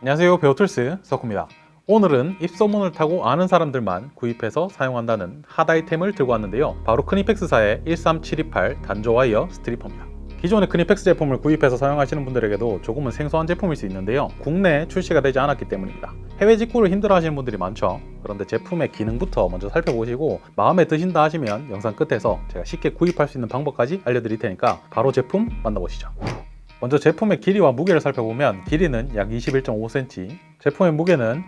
안녕하세요. 배우툴스 석구입니다. 오늘은 입소문을 타고 아는 사람들만 구입해서 사용한다는 핫 아이템을 들고 왔는데요. 바로 크니펙스사의 13728 단조 와이어 스트리퍼입니다. 기존의 크니펙스 제품을 구입해서 사용하시는 분들에게도 조금은 생소한 제품일 수 있는데요. 국내에 출시가 되지 않았기 때문입니다. 해외 직구를 힘들어 하시는 분들이 많죠. 그런데 제품의 기능부터 먼저 살펴보시고 마음에 드신다 하시면 영상 끝에서 제가 쉽게 구입할 수 있는 방법까지 알려드릴 테니까 바로 제품 만나보시죠 먼저 제품의 길이와 무게를 살펴보면 길이는 약 21.5cm, 제품의 무게는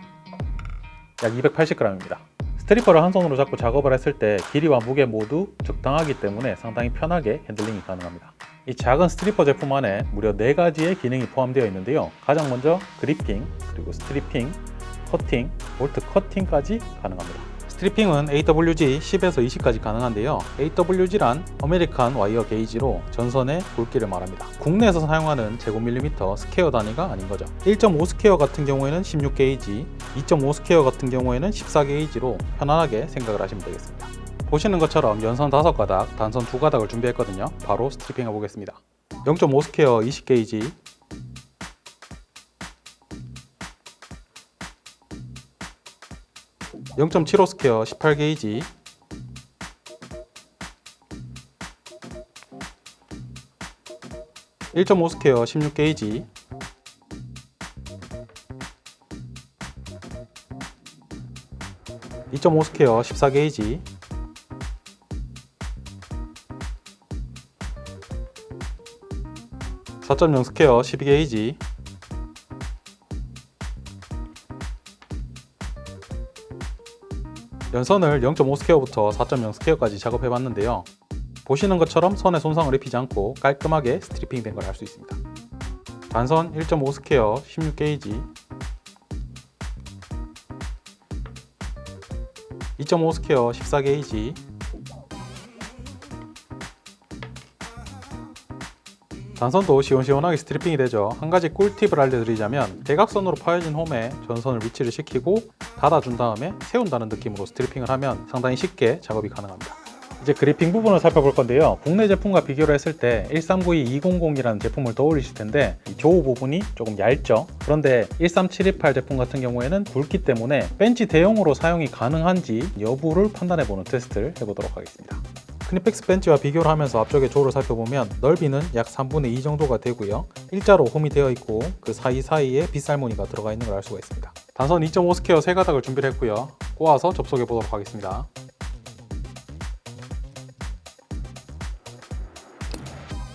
약 280g입니다. 스트리퍼를 한 손으로 잡고 작업을 했을 때 길이와 무게 모두 적당하기 때문에 상당히 편하게 핸들링이 가능합니다. 이 작은 스트리퍼 제품 안에 무려 4가지의 기능이 포함되어 있는데요. 가장 먼저 그리핑, 그리고 스트리핑, 커팅, 볼트 커팅까지 가능합니다. 스트리핑은 AWG 10에서 20까지 가능한데요. AWG란 아메리칸 와이어 게이지로 전선의 굵기를 말합니다. 국내에서 사용하는 제곱밀리미터 스퀘어 단위가 아닌 거죠. 1.5 스퀘어 같은 경우에는 16 게이지, 2.5 스퀘어 같은 경우에는 14 게이지로 편안하게 생각을 하시면 되겠습니다. 보시는 것처럼 연선 5가닥, 단선 2가닥을 준비했거든요. 바로 스트리핑 해 보겠습니다. 0.5 스퀘어 20 게이지, 0.75 스퀘어 18 게이지. 1.5 스퀘어 16 게이지. 2.5 스퀘어 14 게이지. 4.0 스퀘어 12 게이지 연선을 0.5 스퀘어부터 4.0 스퀘어까지 작업해 봤는데요. 보시는 것처럼 선에 손상을 입히지 않고 깔끔하게 스트리핑 된 걸 알 수 있습니다. 단선 1.5 스퀘어 16 게이지 2.5 스퀘어 14 게이지 단선도 시원시원하게 스트리핑이 되죠. 한 가지 꿀팁을 알려드리자면 대각선으로 파여진 홈에 전선을 위치를 시키고 닫아준 다음에 세운다는 느낌으로 스트리핑을 하면 상당히 쉽게 작업이 가능합니다. 이제 그리핑 부분을 살펴볼 건데요. 국내 제품과 비교를 했을 때 1392200이라는 제품을 떠올리실 텐데 이 조우 부분이 조금 얇죠. 그런데 13728 제품 같은 경우에는 굵기 때문에 벤치 대용으로 사용이 가능한지 여부를 판단해보는 테스트를 해보도록 하겠습니다. 크니펙스 벤치와 비교를 하면서 앞쪽의 조를 살펴보면 넓이는 약 3분의 2 정도가 되고요. 일자로 홈이 되어 있고 그 사이사이에 빗살무늬가 들어가 있는 걸 알 수가 있습니다. 단선 2.5 스퀘어 세 가닥을 준비를 했고요. 꼬아서 접속해 보도록 하겠습니다.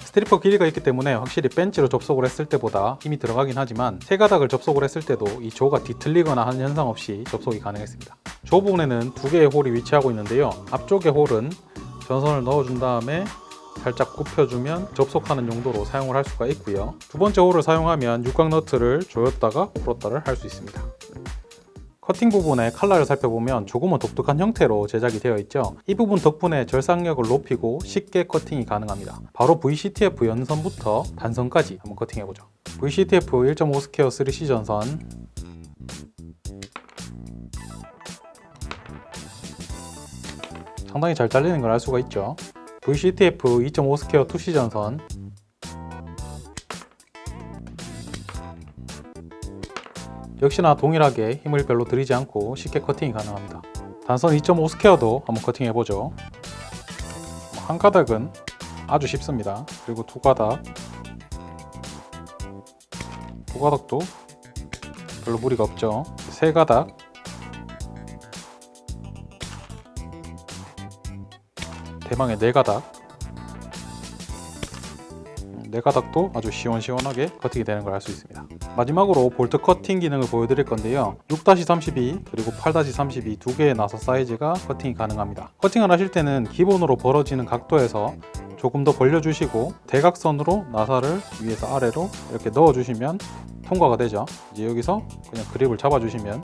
스트리퍼 길이가 있기 때문에 확실히 벤치로 접속을 했을 때보다 힘이 들어가긴 하지만 세 가닥을 접속을 했을 때도 이 조가 뒤틀리거나 하는 현상 없이 접속이 가능했습니다. 조 부분에는 두 개의 홀이 위치하고 있는데요. 앞쪽의 홀은 전선을 넣어준 다음에 살짝 굽혀주면 접속하는 용도로 사용을 할 수가 있고요. 두 번째 홀을 사용하면 육각 너트를 조였다가 풀었다를 할 수 있습니다. 커팅 부분의 칼라를 살펴보면 조금은 독특한 형태로 제작이 되어 있죠. 이 부분 덕분에 절삭력을 높이고 쉽게 커팅이 가능합니다. 바로 VCTF 연선부터 단선까지 한번 커팅해보죠. VCTF 1.5 스퀘어 3C 전선 상당히 잘 잘리는 걸 알 수가 있죠. VCTF 2.5 스퀘어 2C 전선 역시나 동일하게 힘을 별로 들이지 않고 쉽게 커팅이 가능합니다. 단선 2.5 스퀘어도 한번 커팅해 보죠. 한 가닥은 아주 쉽습니다. 그리고 두 가닥, 두 가닥도 별로 무리가 없죠. 세 가닥, 대망의 네 가닥, 네 가닥도 아주 시원시원하게 커팅이 되는 걸 알 수 있습니다. 마지막으로 볼트 커팅 기능을 보여드릴 건데요. 6-32 그리고 8-32 두 개의 나사 사이즈가 커팅이 가능합니다. 커팅을 하실 때는 기본으로 벌어지는 각도에서 조금 더 벌려주시고 대각선으로 나사를 위에서 아래로 이렇게 넣어주시면 통과가 되죠. 이제 여기서 그냥 그립을 잡아주시면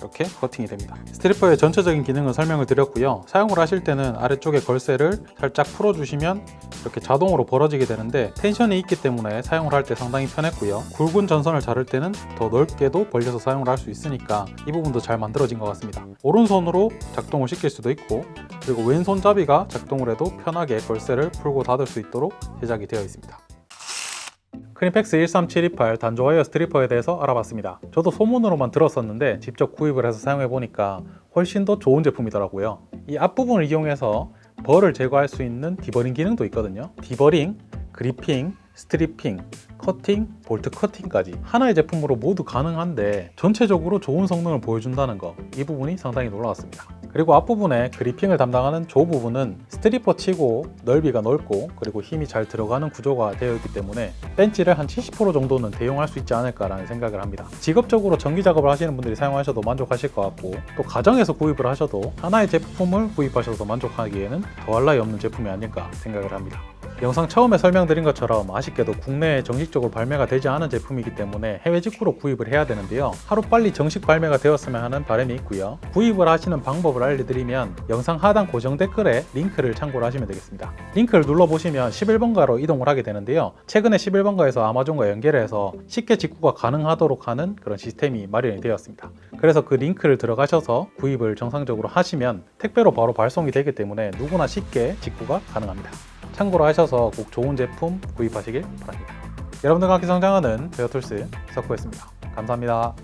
이렇게 커팅이 됩니다. 스트리퍼의 전체적인 기능을 설명을 드렸고요. 사용을 하실 때는 아래쪽에 걸쇠를 살짝 풀어주시면 이렇게 자동으로 벌어지게 되는데 텐션이 있기 때문에 사용을 할 때 상당히 편했고요. 굵은 전선을 자를 때는 더 넓게도 벌려서 사용을 할 수 있으니까 이 부분도 잘 만들어진 것 같습니다. 오른손으로 작동을 시킬 수도 있고 그리고 왼손잡이가 작동을 해도 편하게 걸쇠를 풀고 닫을 수 있도록 제작이 되어 있습니다. 크림팩스 13728 단조 와이어 스트리퍼에 대해서 알아봤습니다. 저도 소문으로만 들었었는데 직접 구입을 해서 사용해 보니까 훨씬 더 좋은 제품이더라고요. 이 앞부분을 이용해서 벌을 제거할 수 있는 디버링 기능도 있거든요. 디버링, 그리핑, 스트리핑, 커팅, 볼트 커팅까지 하나의 제품으로 모두 가능한데 전체적으로 좋은 성능을 보여준다는 거 이 부분이 상당히 놀라웠습니다. 그리고 앞부분에 그리핑을 담당하는 조 부분은 스트리퍼 치고 넓이가 넓고 그리고 힘이 잘 들어가는 구조가 되어 있기 때문에 벤치를 한 70% 정도는 대용할 수 있지 않을까라는 생각을 합니다. 직업적으로 전기 작업을 하시는 분들이 사용하셔도 만족하실 것 같고 또 가정에서 구입을 하셔도 하나의 제품을 구입하셔서 만족하기에는 더할 나위 없는 제품이 아닐까 생각을 합니다. 영상 처음에 설명드린 것처럼 아쉽게도 국내에 정식적으로 발매가 되지 않은 제품이기 때문에 해외 직구로 구입을 해야 되는데요. 하루빨리 정식 발매가 되었으면 하는 바람이 있고요. 구입을 하시는 방법을 알려드리면 영상 하단 고정 댓글에 링크를 참고로 하시면 되겠습니다. 링크를 눌러보시면 11번가로 이동을 하게 되는데요. 최근에 11번가에서 아마존과 연결해서 쉽게 직구가 가능하도록 하는 그런 시스템이 마련이 되었습니다. 그래서 그 링크를 들어가셔서 구입을 정상적으로 하시면 택배로 바로 발송이 되기 때문에 누구나 쉽게 직구가 가능합니다. 참고로 하셔서 꼭 좋은 제품 구입하시길 바랍니다. 여러분들과 함께 성장하는 베어툴스 석구였습니다. 감사합니다.